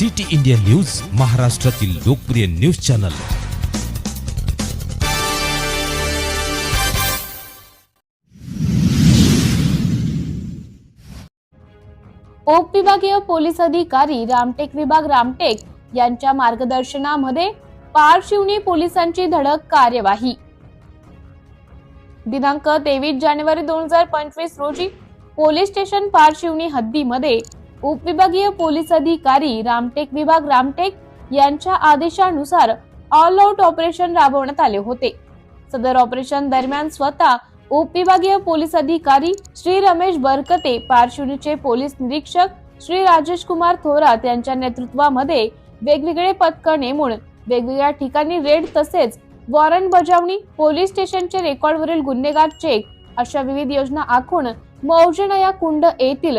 City India news महाराष्ट्रातील लोकप्रिय news channel. उपविभागीय पोलीस अधिकारी रामटेक विभाग रामटेक यांच्या मार्गदर्शनामध्ये पारशिवनी पोलिसांची धडक कार्यवाही. दिनांक तेवीस जानेवारी दोन हजार पंचवीस रोजी पोलीस स्टेशन पारशिवनी हद्दीमध्ये उपविभागीय पोलीस अधिकारी रामटेक विभाग रामटेक यांच्या आदेशानुसार ऑल आउट ऑपरेशन राबवण्यात आले होते. सदर ऑपरेशन दरम्यान स्वतः उपविभागीय पोलीस अधिकारी श्री रमेश बरकते पारशिवनीचे पोलीस निरीक्षक श्री राजेश कुमार थोरात यांच्या नेतृत्वामध्ये वेगवेगळे पथक नेमून वेगवेगळ्या ठिकाणी रेड तसेच वॉरंट बजावणी पोलीस स्टेशनचे रेकॉर्डवरील गुन्हेगार चेक अशा विविध योजना आखून मौजनया कुंड येथील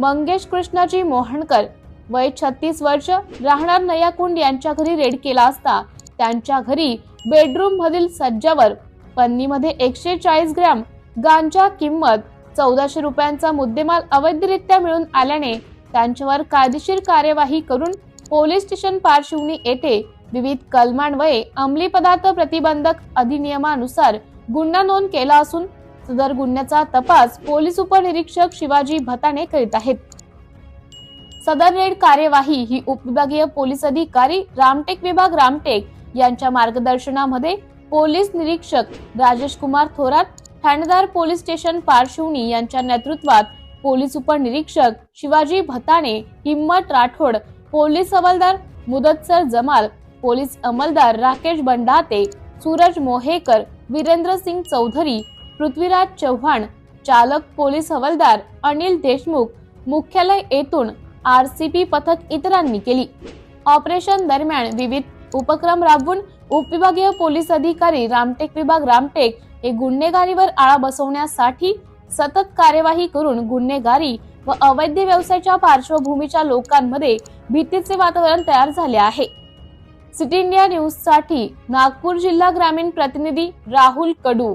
मंगेश कृष्णाजी मोहनकर वय छत्तीस वर्ष राहणार नयाकुंड यांच्या घरी रेड केला असता त्यांच्या घरी बेडरूम मधील सज्जावर पन्नीमध्ये एकशे चाळीस ग्रॅम गांजा किंमत चौदाशे रुपयांचा मुद्देमाल अवैधरित्या मिळून आल्याने त्यांच्यावर कायदेशीर कार्यवाही करून पोलीस स्टेशन पारशिवनी येथे विविध कलमान्वये अंमली पदार्थ प्रतिबंधक अधिनियमानुसार गुन्हा नोंद केला असून सदर गुन्ह्याचा तपास पोलीस उपनिरीक्षक शिवाजी भताने करीत आहेत. सदर रेड कार्यवाही ही उपविभागीय पोलीस अधिकारी रामटेक विभाग रामटेक यांच्या मार्गदर्शनामध्ये पोलीस निरीक्षक राजेश कुमार थोरात ठाणेदार पोलीस स्टेशन पारशिवनी यांच्या नेतृत्वात पोलीस उपनिरीक्षक शिवाजी भताणे हिम्मत राठोड पोलीस हवालदार मुदतसर जमाल पोलीस अंमलदार राकेश बंडाते सूरज मोहेकर वीरेंद्र सिंग चौधरी पृथ्वीराज चव्हाण चालक पोलीस हवालदार अनिल देशमुख मुख्यालय येथून आर सी पी पथक इतरांनी केली. ऑपरेशन दरम्यान विविध उपक्रम राबवून उपविभागीय पोलीस अधिकारी रामटेक विभाग रामटेक हे गुन्हेगारीवर आळा बसवण्यासाठी सतत कार्यवाही करून गुन्हेगारी व अवैध व्यवसायाच्या पार्श्वभूमीच्या लोकांमध्ये भीतीचे वातावरण तयार झाले आहे. सिटी इंडिया न्यूजसाठी नागपूर जिल्हा ग्रामीण प्रतिनिधी राहुल कडू.